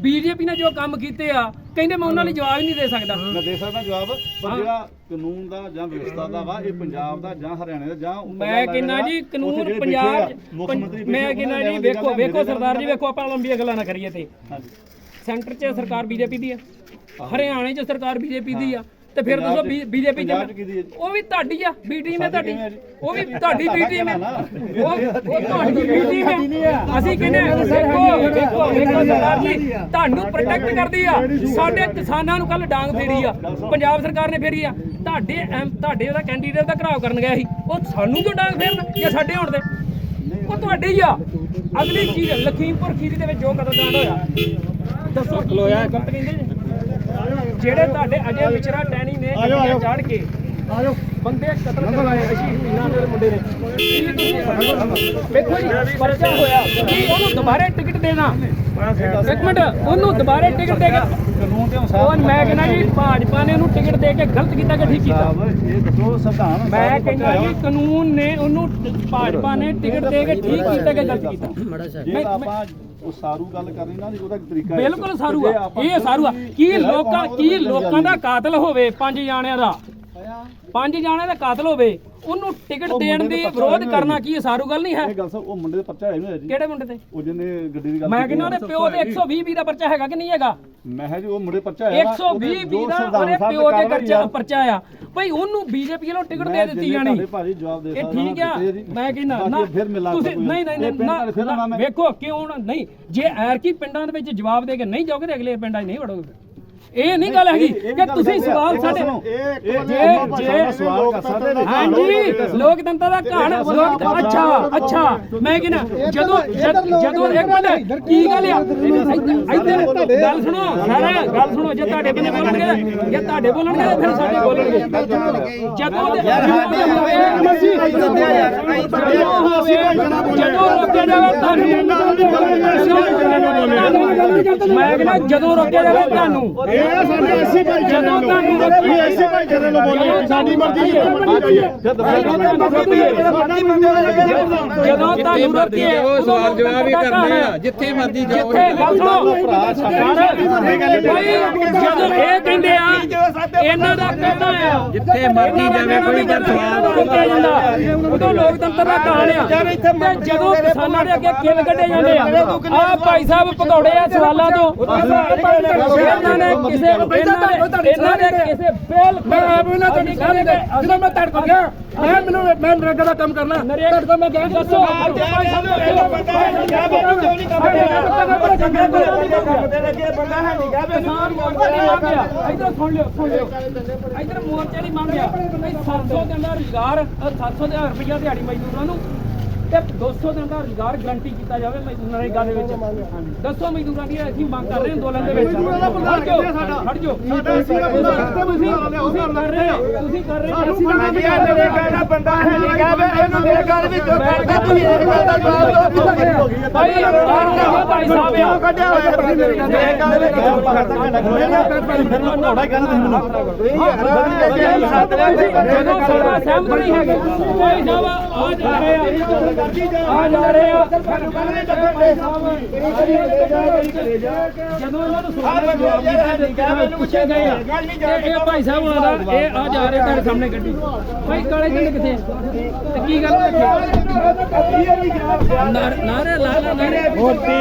BJP ਨੇ ਜੋ ਕੰਮ ਕੀਤੇ ਆ ਕਹਿੰਦੇ ਮੈਂ ਉਹਨਾਂ ਲਈ ਜਵਾਬ ਨਹੀਂ ਦੇ ਸਕਦਾ। ਮੈਂ ਦੇ ਸਕਦਾ ਜਵਾਬ ਪਰ ਜਿਹੜਾ ਕਾਨੂੰਨ ਦਾ ਜਾਂ ਵਿਵਸਥਾ ਦਾ ਵਾ ਇਹ ਪੰਜਾਬ ਦਾ ਜਾਂ ਹਰਿਆਣੇ ਦਾ ਜਾਂ ਮੈਂ ਕਹਿੰਦਾ ਜੀ ਕਾਨੂੰਨ ਪੰਜਾਬ ਮੈਂ ਕਹਿੰਦਾ ਜੀ ਵੇਖੋ ਵੇਖੋ ਸਰਦਾਰ ਜੀ ਵੇਖੋ ਆਪਾਂ ਲੰਬੀਆਂ ਗੱਲਾਂ ਨਾ ਕਰੀਏ ਤੇ। ਹਾਂਜੀ। ਸੈਂਟਰ 'ਚ ਸਰਕਾਰ ਬੀਜੇਪੀ ਦੀ ਆ ਹਰਿਆਣੇ 'ਚ ਸਰਕਾਰ ਬੀਜੇਪੀ ਦੀ ਆ। ਤੇ ਫਿਰ ਦੱਸੋ ਬੀਜੇਪੀ ਪੰਜਾਬ ਚ? ਉਹ ਵੀ ਤੁਹਾਡੀ ਆ ਬੀ ਟੀਮ ਹੈ ਤੁਹਾਡੀ? ਉਹ ਵੀ ਤੁਹਾਡੀ ਬੀ ਟੀਮ ਹੈ। ਉਹ ਉਹ ਤੁਹਾਡੀ ਬੀ ਟੀਮ ਹੈ ਅਸੀਂ ਕਹਿੰਦੇ ਹਾਂ, ਵੇਖੋ ਵੇਖੋ ਵੇਖੋ ਸਰਦਾਰ ਜੀ ਤੁਹਾਨੂੰ ਪ੍ਰੋਟੈਕਟ ਕਰਦੀ ਆ। ਸਾਡੇ ਕਿਸਾਨਾਂ ਨੂੰ ਕੱਲ ਡਾਂਗ ਫੇਰੀ ਆ। ਪੰਜਾਬ ਸਰਕਾਰ ਨੇ ਫੇਰੀ ਆ। ਤੁਹਾਡੇ ਐਮ- ਤੁਹਾਡੇ ਉਹਦਾ ਕੈਂਡੀਡੇਟ ਦਾ ਘਰਾਵ ਕਰਨ ਗਿਆ ਸੀ। ਉਹ ਸਾਨੂੰ ਕਿਉਂ ਡਾਂਗ ਫੇਰਨ ਜਾਂ ਸਾਡੇ ਹੋਣ ਦੇ ਉਹ ਤੁਹਾਡੇ ਹੀ ਆ। ਅਗਲੀ ਚੀਜ਼ ਲਖੀਮਪੁਰ ਖੀਰੀ ਦੇ ਵਿੱਚ ਜੋ ਕਤਲकांड ਹੋਇਆ। ਦੱਸੋ ਗਲਤ ਕਹਿੰਦੇ ਜੀ ਜਿਹੜੇ ਤੁਹਾਡੇ ਅਜੇ ਵਿਚਰਾ ਟੈਣੀ ਨੇ ਗੱਡੀਆਂ ਚੜ ਕੇ ਆਜੋ ਬੰਦੇ ਕਤਲ ਕਰਵਾਏ ਅਸ਼ੀਸ਼ ਮੀਨਾ ਦੇ ਮੁੰਡੇ ਨੇ। ਵੇਖੋ ਜੀ ਪਰਚਾ ਹੋਇਆ। ਕੀ ਉਹਨੂੰ ਦੁਬਾਰੇ ਟਿਕਟ ਦੇਣਾ? ਇੱਕ ਮਿੰਟ ਉਹਨੂੰ ਦੁਬਾਰੇ ਟਿਕਟ ਦੇ ਕੇ ਕਾਨੂੰਨ ਦੇ ਉਹ ਅਨੁਸਾਰ ਮੈਂ ਕਹਿੰਦਾ ਜੀ ਭਾਜਪਾ ਨੇ ਉਹਨੂੰ ਟਿਕਟ ਦੇ ਕੇ ਗਲਤ ਕੀਤਾ ਕਿ ਠੀਕ ਕੀਤਾ? ਇਹ ਦੱਸੋ ਸੰਵਿਧਾਨ ਮੈਂ ਕਹਿੰਦਾ ਜੀ ਕਾਨੂੰਨ ਨੇ ਉਹਨੂੰ ਭਾਜਪਾ ਨੇ ਟਿਕਟ ਦੇ ਕੇ ਠੀਕ ਕੀਤਾ ਕਿ ਗਲਤ ਕੀਤਾ? ਜੇ ਮੈਂ- ਤਾਂ ਆਪਾਂ ਉਹ ਸਾਰੂ ਗੱਲ ਕਰਨੀ ਨਾ ਉਹਦਾ ਤਰੀਕਾ। ਬਿਲਕੁਲ ਸਾਰੂ ਆ ਇਹ ਸਾਰੂ ਆ। ਕੀ ਲੋਕਾਂ ਕੀ ਲੋਕਾਂ ਦਾ ਕਾਤਲ ਹੋਵੇ ਪੰਜ ਜਾਣਿਆਂ ਦਾ? ਪੰਜ ਜਾਣਿਆਂ ਦਾ ਕਾਤਲ ਹੋਵੇ ਉਹਨੂੰ ਟਿਕਟ ਦੇਣ ਦੀ ਵਿਰੋਧ ਕਰਨਾ ਕੀ ਸਾਰੂ ਗੱਲ ਨਹੀਂ ਹੈ? ਇਹ ਗੱਲ ਸਭ ਉਹ ਮੁੰਡੇ ਦੇ ਪਰਚਾ ਹੈ ਨਹੀਂ ਜੀ। ਕਿਹੜੇ ਮੁੰਡੇ ਤੇ ਉਹ ਜਿਹਨੇ ਗੱਡੀ ਦੀ ਗੱਲ ਮੈਂ ਕਹਿੰਦਾ ਉਹਦੇ ਪਿਓ ਦੇ 120 ਵੀ ਦਾ ਪਰਚਾ ਹੈਗਾ ਕਿ ਨਹੀਂ ਹੈਗਾ? ਮੈਂ ਕਿਹਾ ਜੀ ਉਹ ਮੁੰਡੇ ਪਰਚਾ ਹੈ 120 ਵੀ ਦਾ ਉਹਦੇ ਪਿਓ ਦੇ ਪਰਚਾ ਪਰਚਾ ਆ। ਭਈ ਉਹਨੂੰ ਬੀਜੇਪੀ ਵੱਲੋਂ ਟਿਕਟ ਦੇ ਦਿੱਤੀ ਜਾਣੀ। ਭਾਜੀ ਜਵਾਬ ਦੇ ਸਕਦਾ ਠੀਕ ਆ। ਮੈਂ ਕਹਿੰਦਾ ਨਾ ਫਿਰ ਮਿਲਾ ਤੁਸੀਂ ਨਹੀਂ ਨਹੀਂ ਨਹੀਂ ਵੇਖੋ ਕਿਉਂ ਨਹੀਂ ਜੇ ਐਰ ਕੀ ਪਿੰਡਾਂ ਦੇ ਵਿੱਚ ਜਵਾਬ ਦੇ ਕੇ ਨਹੀਂ ਜਾਓਗੇ ਤੇ ਅਗਲੇ ਪਿੰਡਾਂ 'ਚ ਨਹੀਂ ਵੜੋਗੇ ਇਹ ਨਹੀਂ ਗੱਲ ਹੈਗੀ ਕਿ ਤੁਸੀਂ ਸਵਾਲ ਸਾਡੇ ਇਹ ਜੇ ਸਵਾਲ ਕਰ ਸਕਦੇ ਨੇ ਹਾਂਜੀ। ਲੋਕਤੰਤਰ ਦਾ ਘਾਣ ਲੋਕ ਅੱਛਾ ਅੱਛਾ। ਮੈਂ ਕਹਿੰਦਾ ਜਦੋਂ ਜਦ- ਇੱਕ ਮਿੰਟ ਕੀ ਗੱਲ ਆ? ਇੱਧਰ ਗੱਲ ਸੁਣੋ। ਸਾਰਾ ਗੱਲ ਸੁਣੋ। ਜੇ ਤੁਹਾਡੇ ਬੰਦੇ ਬੋਲਣਗੇ ਜੇ ਤੁਹਾਡੇ ਬੋਲਣਗੇ ਫਿਰ ਸਾਡੇ ਬੋਲਣਗੇ। ਜਦੋਂ ਜਦੋਂ ਰੋਕਿਆ ਜਾਵੇ ਤੁਹਾਨੂੰ ਮੈਂ ਕਹਿੰਦਾ ਜਦੋਂ ਰੋਕਿਆ ਜਾਵੇ ਤੁਹਾਨੂੰ। ਇਹ ਸਾਡੇ ਐਸੀ ਭਾਈ ਜਦੋਂ ਤੁਹਾਨੂੰ ਰੋਕਿਆ ਐਸੀ ਭਾਈ ਜਿਹੜੇ ਨੂੰ ਬੋਲੇ ਸਾਡੀ ਮਰਜ਼ੀ ਹੈ ਜਦੋਂ ਤੁਹਾਨੂੰ ਰੋਕੀਏ ਉਹ ਸਵਾਲ ਜਵਾਬ ਹੀ ਕਰਦੇ ਆ। ਜਿੱਥੇ ਮਰਜ਼ੀ ਜਾਓ ਜਿੱਥੇ ਗੱਲ ਸੁਣੋ ਜਦੋਂ ਇਹ ਕਹਿੰਦੇ ਆ ਇਹਨਾਂ ਦਾ ਕਹਿਣਾ ਆ? ਜਿੱਥੇ ਮਰਜ਼ੀ ਜਾਵੇ ਕੋਈ ਸਵਾਲ ਰੋਕਿਆ ਜਾਂਦਾ ਉਦੋਂ ਲੋਕਤੰਤਰ ਦਾ ਕਾਲ ਆ। ਤੇ ਜਦੋਂ ਕਿਸਾਨਾਂ ਦੇ ਅੱਗੇ ਕਿੱਲ ਕੱਢੇ ਜਾਂਦੇ ਆ ਆ ਭਾਈ ਸਾਹਿਬ ਪਕੌੜੇ ਆ ਸਵਾਲਾਂ ਤੋਂ ਇਹਨਾਂ ਨੇ ਕਿਸੇ ਇਹਨਾਂ ਨੇ ਕਿਸੇ ਬਿਲ ਮੈਂ ਆਪ ਇਹਨਾਂ ਤੋਂ ਨਿਕਾਲ ਕੇ ਜਦੋਂ ਮੈਂ ਤੜਕ ਗਿਆ ਮੈਂ ਮੈਨੂੰ ਮੈਂ ਨਰੇਗਾ ਦਾ ਕੰਮ ਕਰਨਾ। ਨਰੇਗਾ ਦਾ ਮੈਂ ਕਹਿ ਦੱਸੋ। ਭਾਈ ਸਾਹਿਬ ਕਿਸਾਨ ਮੋਰਚਾ ਨਹੀਂ ਮੰਗ ਗਿਆ ਇਧਰ ਸੁਣ ਲਿਓ ਸੁਣ ਲਿਓ। ਇਧਰ ਮੋਰਚਾ ਨਹੀਂ ਮੰਗ ਗਿਆ ਭਈ 700 ਦਿਨ ਦਾ ਰੁਜ਼ਗਾਰ ਅ, 700 ਦੇ ਰੁਪਈਆ ਦਿਹਾੜੀ ਮਜ਼ਦੂਰਾਂ ਨੂੰ ਤੇ 200 ਦਿਨ ਦਾ ਰੁਜ਼ਗਾਰ ਗਰੰਟੀ ਕੀਤਾ ਜਾਵੇ ਮਜ਼ਦੂਰ ਦੇ ਵਿੱਚ। ਦੱਸੋ ਮਜ਼ਦੂਰਾਂ ਦੀ ਅਸੀਂ ਮੰਗ ਕਰ ਰਹੇ ਹਾਂ ਅੰਦੋਲਨ ਦੇ ਵਿੱਚ। ਹਟ ਜਾਓ ਹਟ ਜਾਓ। ਤੁਸੀਂ ਤੁਸੀਂ ਕਰ ਰਹੇ ਹੋ ਤੁਸੀਂ ਕਰ ਰਹੇ ਹੋ। ਬੰਦਾ ਹੈ। ਨਹੀਂ ਕਹਵੇ ਇਹਨੂੰ ਮੇਰੇ ਘਰ ਵਿੱਚ ਕਰਦਾ ਤੂੰ ਇਹ ਗੱਲ ਦਾ ਜਵਾਬ ਦੋ ਭਾਈ ਆਹ ਭਾਈ ਸਾਹਿਬ ਆ ਕੱਢਿਆ ਹੋਇਆ ਮੇਰੇ ਜਦੋਂ ਸਾਡਾ ਸਹਿਮਤ ਨਹੀਂ ਹੈਗੇ ਭਾਈ ਸਾਹਿਬ ਆ ਜਾ ਰਹੇ ਆ ਆ ਜਾ ਰਹੇ ਆ ਜਦੋਂ ਇਹਨਾਂ ਨੂੰ ਸਵਾਲ ਦਾ ਜਵਾਬ ਦਿੱਤਾ ਗਿਆ ਪੁੱਛੇ ਗਏ ਆ ਇਹ ਭਾਈ ਸਾਹਿਬ ਆ ਜਾ ਰਹੇ ਤੁਹਾਡੇ ਸਾਹਮਣੇ ਗੱਡੀ ਭਾਈ ਕਾਲੇ ਝੰਡੇ ਕਿੱਥੇ? ਤੇ ਕੀ ਗੱਲ ਨਾਰੇ ਲਾ ਲਾ ਨਾਰੇ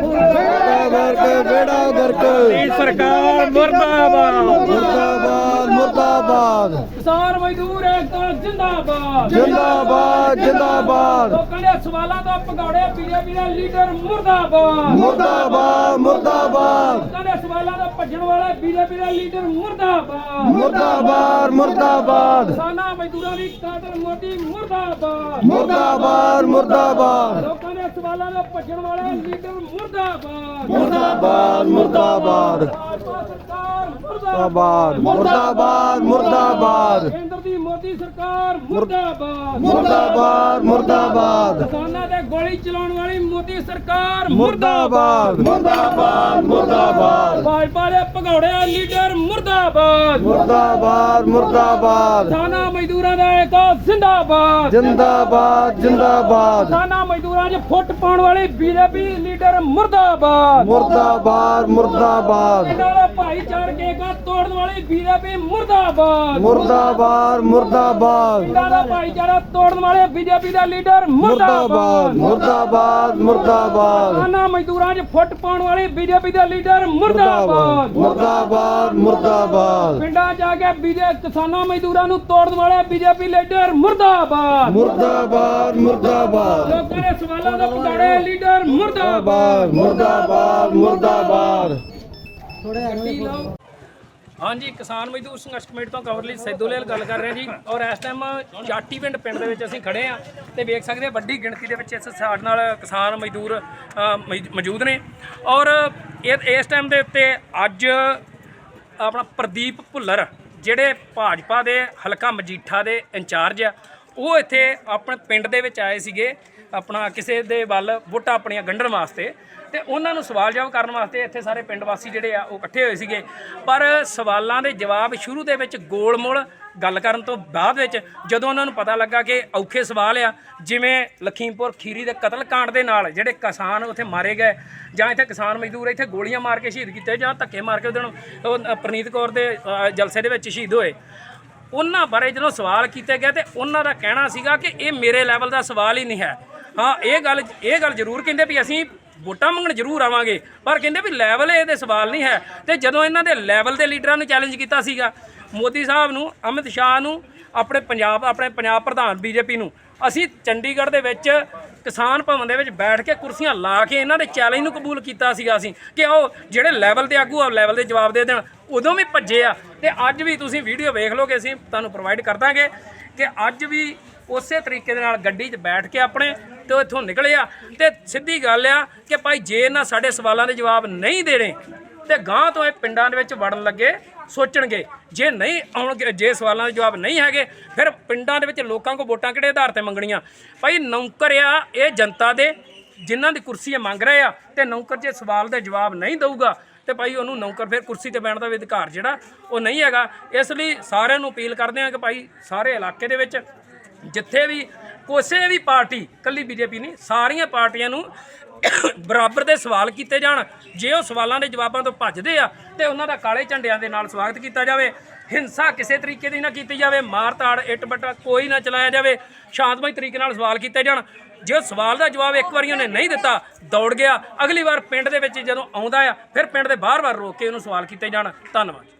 ਮੁਰਦਾਬਾਦ ਬੇੜਾ ਗਰਕ ਸਰਕਾਰ ਮੁਰਦਾਬਾਦ ਮੁਰਦਾਬਾਦ ਮੁਰਦਾਬਾਦ ਕਿਸਾਨ ਮਜ਼ਦੂਰ ਏਕਤਾ ਜਿੰਦਾਬਾਦ। ਜਿੰਦਾਬਾਦ ਜਿੰਦਾਬਾਦ। ਲੋਕਾਂ ਦੇ ਸਵਾਲਾਂ ਤੋਂ ਪਕੌੜੇ ਬੀਜੇਪੀ ਦੇ ਲੀਡਰ ਮੁਰਦਾਬਾਦ। ਮੁਰਦਾਬਾਦ ਮੁਰਦਾਬਾਦ। ਲੋਕਾਂ ਦੇ ਸਵਾਲਾਂ ਤੋਂ ਭੱਜਣ ਵਾਲਾ ਬੀਜੇਪੀ ਦਾ ਲੀਡਰ ਮੁਰਦਾਬਾਦ। ਮੁਰਦਾਬਾਦ ਮੁਰਦਾਬਾਦ। ਕਿਸਾਨਾਂ ਮਜ਼ਦੂਰਾਂ ਦੀ ਕਾਤਲ ਮੋਦੀ ਮੁਰਦਾਬਾਦ। ਮੁਰਦਾਬਾਦ ਮੁਰਦਾਬਾਦ। ਸਵਾਲਾਂ ਤੋਂ ਭੱਜਣ ਵਾਲਾ ਲੀਡਰ ਮੁਰਦਾਬਾਦ। ਮੁਰਦਾਬਾਦ ਮੁਰਦਾਬਾਦ। ਭਾਜਪਾ ਸਰਕਾਰ ਮੁਰਦਾਬਾਦ ਮੁਰਦਾਬਾਦ ਮੁਰਦਾਬਾਦ। ਮੋਦੀ ਸਰਕਾਰ ਮੁਰਦਾਬਾਦ। ਮੁਰਦਾਬਾਦ ਮੁਰਦਾਬਾਦ। ਕਿਸਾਨਾਂ ਤੇ ਗੋਲੀ ਚਲਾਉਣ ਵਾਲੀ ਮੋਦੀ ਸਰਕਾਰ ਮੁਰਦਾਬਾਦ। ਮੁਰਦਾਬਾਦ। ਮੁਰਦਾਬਾਦ। ਭਾਜਪਾ ਦੇ ਭਗੌੜਿਆ ਲੀਡਰ ਮੁਰਦਾਬਾਦ। ਮੁਰਦਾਬਾਦ ਮੁਰਦਾਬਾਦ। ਕਿਸਾਨਾਂ ਮਜ਼ਦੂਰਾਂ ਦਾ ਏਕਾ ਜ਼ਿੰਦਾਬਾਦ। ਜਿੰਦਾਬਾਦ ਜਿੰਦਾਬਾਦ। ਕਿਸਾਨਾਂ ਮਜ਼ਦੂਰਾਂ 'ਚ ਫੁੱਟ ਪਾਉਣ ਵਾਲੇ ਬੀਜੇਪੀ ਲੀਡਰ ਮੁਰਦਾਬਾਦ। ਮੁਰਦਾਬਾਦ ਮੁਰਦਾਬਾਦ। ਪਿੰਡਾਂ ਦਾ ਭਾਈਚਾਰਕ ਏਕਾ ਤੋੜਨ ਵਾਲੀ ਬੀਜੇਪੀ ਮੁਰਦਾਬਾਦ ਮੁਰਦਾਬਾਦ। ਮੁਰਦਾਬਾਦ। ਦਾ ਭਾਈਚਾਰਾ ਤੋੜਨ ਵਾਲੇ ਬੀਜੇਪੀ ਦਾ ਲੀਡਰ ਮੁਰਦਾਬਾਦ। ਮੁਰਦਾਬਾਦ ਮੁਰਦਾਬਾਦ ਕਿਸਾਨਾਂ ਮਜ਼ਦੂਰਾਂ 'ਚ ਫੁੱਟ ਪਾਉਣ ਵਾਲੀ ਬੀਜੇਪੀ ਦਾ ਲੀਡਰ ਮੁਰਦਾਬਾਦ। ਮੁਰਦਾਬਾਦ ਮੁਰਦਾਬਾਦ ਪਿੰਡਾਂ 'ਚ ਆ ਕੇ ਬੀਜੇ ਕਿਸਾਨਾਂ ਮਜ਼ਦੂਰਾਂ ਨੂੰ ਤੋੜਨ ਵਾਲੇ ਬੀਜੇਪੀ ਲੀਡਰ ਮੁਰਦਾਬਾਦ। ਮੁਰਦਾਬਾਦ ਮੁਰਦਾਬਾਦ। ਲੋਕਾਂ ਦੇ ਸਵਾਲਾਂ ਦਾ ਪਗਾੜੇ ਲੀਡਰ ਮੁਰਦਾਬਾਦ। ਮੁਰਦਾਬਾਦ ਮੁਰਦਾਬਾਦ ਹਾਂਜੀ ਕਿਸਾਨ ਮਜ਼ਦੂਰ ਸੰਘਰਸ਼ ਕਮੇਟੀ ਤੋਂ ਕਵਰਲੀ ਸੈਦੋਲੇਲ ਗੱਲ ਕਰ ਰਹੇ ਜੀ। ਔਰ ਇਸ ਟਾਈਮ ਚਾਟੀ ਪਿੰਡ ਪਿੰਡ ਦੇ ਵਿੱਚ ਅਸੀਂ ਖੜੇ ਆ ਤੇ ਵੇਖ ਸਕਦੇ ਹਾਂ ਵੱਡੀ ਗਿਣਤੀ ਦੇ ਵਿੱਚ ਇਸ ਸਾਡੇ ਨਾਲ ਕਿਸਾਨ ਮਜ਼ਦੂਰ ਅ, ਮੌਜੂਦ ਨੇ। ਔਰ ਇਹ ਇਸ ਟਾਈਮ ਦੇ ਉੱਤੇ ਅੱਜ ਆਪਣਾ ਪ੍ਰਦੀਪ ਭੁੱਲਰ ਜਿਹੜੇ ਭਾਜਪਾ ਦੇ ਹਲਕਾ ਮਜੀਠਾ ਦੇ ਇੰਚਾਰਜ ਆ ਉਹ ਇੱਥੇ ਆਪਣੇ ਪਿੰਡ ਦੇ ਵਿੱਚ ਆਏ ਸੀਗੇ। ਆਪਣਾ ਕਿਸੇ ਦੇ ਵੱਲ ਵੋਟਾਂ ਆਪਣੀਆਂ ਗੰਢਣ ਵਾਸਤੇ ਤੇ ਉਹਨਾਂ ਨੂੰ ਸਵਾਲ ਜਵਾਬ ਕਰਨ ਵਾਸਤੇ ਇੱਥੇ ਸਾਰੇ ਪਿੰਡ ਵਾਸੀ ਜਿਹੜੇ ਆ ਉਹ ਇਕੱਠੇ ਹੋਏ ਸੀਗੇ। ਪਰ ਸਵਾਲਾਂ ਦੇ ਜਵਾਬ ਸ਼ੁਰੂ ਦੇ ਵਿੱਚ ਗੋਲਮੋਲ ਗੱਲ ਕਰਨ ਤੋਂ ਬਾਅਦ ਵਿੱਚ ਜਦੋਂ ਉਹਨਾਂ ਨੂੰ ਪਤਾ ਲੱਗਾ ਕਿ ਔਖੇ ਸਵਾਲ ਆ ਜਿਵੇਂ ਲਖੀਮਪੁਰ ਖੀਰੀ ਦੇ ਕਤਲ ਕਾਂਡ ਦੇ ਨਾਲ ਜਿਹੜੇ ਕਿਸਾਨ ਉੱਥੇ ਮਾਰੇ ਗਏ ਜਾਂ ਇੱਥੇ ਕਿਸਾਨ ਮਜ਼ਦੂਰ ਇੱਥੇ ਗੋਲੀਆਂ ਮਾਰ ਕੇ ਸ਼ਹੀਦ ਕੀਤੇ ਜਾਂ ਧੱਕੇ ਮਾਰ ਕੇ ਉਹਦੇ ਨੂੰ ਉਹ, ਅ, ਪ੍ਰਨੀਤ ਕੌਰ ਦੇ ਜਲਸੇ ਦੇ ਵਿੱਚ ਸ਼ਹੀਦ ਹੋਏ। ਉਹਨਾਂ ਬਾਰੇ ਜਦੋਂ ਸਵਾਲ ਕੀਤੇ ਗਏ ਤੇ ਉਹਨਾਂ ਦਾ ਕਹਿਣਾ ਸੀਗਾ ਕਿ ਇਹ ਮੇਰੇ ਲੈਵਲ ਦਾ ਸਵਾਲ ਹੀ ਨਹੀਂ ਹੈ। ਹਾਂ, ਇਹ ਗੱਲ ਇਹ ਗੱਲ ਜ਼ਰੂਰ ਕਹਿੰਦੇ ਵੀ ਅਸੀਂ ਵੋਟਾਂ ਮੰਗਣ ਜ਼ਰੂਰ ਆਵਾਂਗੇ, ਪਰ ਕਹਿੰਦੇ ਵੀ ਲੈਵਲ ਇਹਦੇ ਸਵਾਲ ਨਹੀਂ ਹੈ। ਤੇ ਜਦੋਂ ਇਹਨਾਂ ਦੇ ਲੈਵਲ ਦੇ ਲੀਡਰਾਂ ਨੂੰ ਚੈਲੰਜ ਕੀਤਾ ਸੀਗਾ, ਮੋਦੀ ਸਾਹਿਬ ਨੂੰ, ਅਮਿਤ ਸ਼ਾਹ ਨੂੰ, ਆਪਣੇ ਪੰਜਾਬ ਆਪਣੇ ਪੰਜਾਬ ਪ੍ਰਧਾਨ ਬੀਜੇਪੀ ਨੂੰ, ਅਸੀਂ ਚੰਡੀਗੜ੍ਹ ਦੇ ਵਿੱਚ ਕਿਸਾਨ ਭਵਨ ਦੇ ਵਿੱਚ ਬੈਠ ਕੇ ਕੁਰਸੀਆਂ ਲਾ ਕੇ ਇਹਨਾਂ ਦੇ ਚੈਲੰਜ ਨੂੰ ਕਬੂਲ ਕੀਤਾ ਸੀਗਾ ਅਸੀਂ, ਕਿ ਉਹ ਜਿਹੜੇ ਲੈਵਲ ਤੇ ਆਗੂ ਆ ਲੈਵਲ ਦੇ ਜਵਾਬ ਦੇ ਦੇਣ, ਉਦੋਂ ਵੀ ਭੱਜੇ ਆ। ਤੇ ਅੱਜ ਵੀ ਤੁਸੀਂ ਵੀਡੀਓ ਵੇਖ ਲਓਗੇ ਅਸੀਂ, ਤੁਹਾਨੂੰ ਪ੍ਰੋਵਾਈਡ ਕਰ ਦਾਂਗੇ ਕਿ ਅੱਜ ਵੀ ਉਸੇ ਤਰੀਕੇ ਦੇ ਨਾਲ ਗੱਡੀ 'ਚ ਬੈਠ ਕੇ ਆਪਣੇ ਤੇ ਉਹ ਇੱਥੋਂ ਨਿਕਲਿਆ ਆ। ਤੇ ਸਿੱਧੀ ਗੱਲ ਆ ਕਿ ਭਾਈ ਜੇ ਇਹਨਾਂ ਸਾਡੇ ਸਵਾਲਾਂ ਦੇ ਜਵਾਬ ਨਹੀਂ ਦੇਣੇ, ਤੇ ਗਾਂ ਤੋਂ ਇਹ ਪਿੰਡਾਂ ਦੇ ਵਿੱਚ ਵੜਨ ਲੱਗੇ, ਸੋਚਣਗੇ। ਜੇ ਨਹੀਂ ਆਉਣਗੇ, ਜੇ ਸਵਾਲਾਂ ਦੇ ਜਵਾਬ ਨਹੀਂ ਹੈਗੇ, ਫਿਰ ਪਿੰਡਾਂ ਦੇ ਵਿੱਚ ਲੋਕਾਂ ਕੋ ਵੋਟਾਂ ਕਿਹੜੇ ਆਧਾਰ ਤੇ ਮੰਗਣੀਆਂ? ਭਾਈ ਨੌਕਰ ਆ ਇਹ ਜਨਤਾ ਦੇ, ਜਿਨ੍ਹਾਂ ਦੀ ਕੁਰਸੀ ਇਹ ਮੰਗ ਰਹੇ ਆ, ਤੇ ਨੌਕਰ ਜੇ ਸਵਾਲ ਦੇ ਜਵਾਬ ਨਹੀਂ ਦਊਗਾ, ਤੇ ਭਾਈ ਉਹਨੂੰ ਨੌਕਰ ਫਿਰ ਕੁਰਸੀ ਤੇ ਬੈਠਣ ਦਾ ਵੀ ਅਧਿਕਾਰ ਜਿਹੜਾ, ਉਹ ਨਹੀਂ ਹੈਗਾ। ਇਸ ਲਈ ਸਾਰਿਆਂ ਨੂੰ ਅਪੀਲ ਕਰਦੇ ਆ ਕਿ ਭਾਈ ਸਾਰੇ ਇਲਾਕੇ ਦੇ ਵਿੱਚ ਜਿੱਥੇ ਵੀ ਕਿਸੇ ਵੀ ਪਾਰਟੀ, ਕੱਲੀ ਬੀਜੇਪੀ ਨਹੀਂ, ਸਾਰੀਆਂ ਪਾਰਟੀਆਂ ਨੂੰ ਬਰਾਬਰ ਦੇ ਸਵਾਲ ਕੀਤੇ ਜਾਣ, ਜੇ ਉਹ ਸਵਾਲਾਂ ਦੇ ਜਵਾਬਾਂ ਤੋਂ ਭੱਜਦੇ ਆ, ਤੇ ਉਹਨਾਂ ਦਾ ਕਾਲੇ ਝੰਡਿਆਂ ਦੇ ਨਾਲ ਸਵਾਗਤ ਕੀਤਾ ਜਾਵੇ, ਹਿੰਸਾ ਕਿਸੇ ਤਰੀਕੇ ਦੀ ਨਾ ਕੀਤੀ ਜਾਵੇ, ਮਾਰ ਤਾੜ ਇੱਟ ਬੱਟਾ ਕੋਈ ਨਾ ਚਲਾਇਆ ਜਾਵੇ, ਸ਼ਾਂਤਮਈ ਤਰੀਕੇ ਨਾਲ ਸਵਾਲ ਕੀਤੇ ਜਾਣ। ਜੇ ਉਹ ਸਵਾਲ ਦਾ ਜਵਾਬ ਇੱਕ ਵਾਰੀ ਉਹਨੇ ਨਹੀਂ ਦਿੱਤਾ, ਦੌੜ ਗਿਆ, ਅਗਲੀ ਵਾਰ ਪਿੰਡ ਦੇ ਵਿੱਚ ਜਦੋਂ ਆਉਂਦਾ ਆ, ਫਿਰ ਪਿੰਡ ਦੇ ਬਾਰ-ਬਾਰ ਰੋਕ ਕੇ ਉਹਨੂੰ ਸਵਾਲ ਕੀਤੇ ਜਾਣ। ਧੰਨਵਾਦ।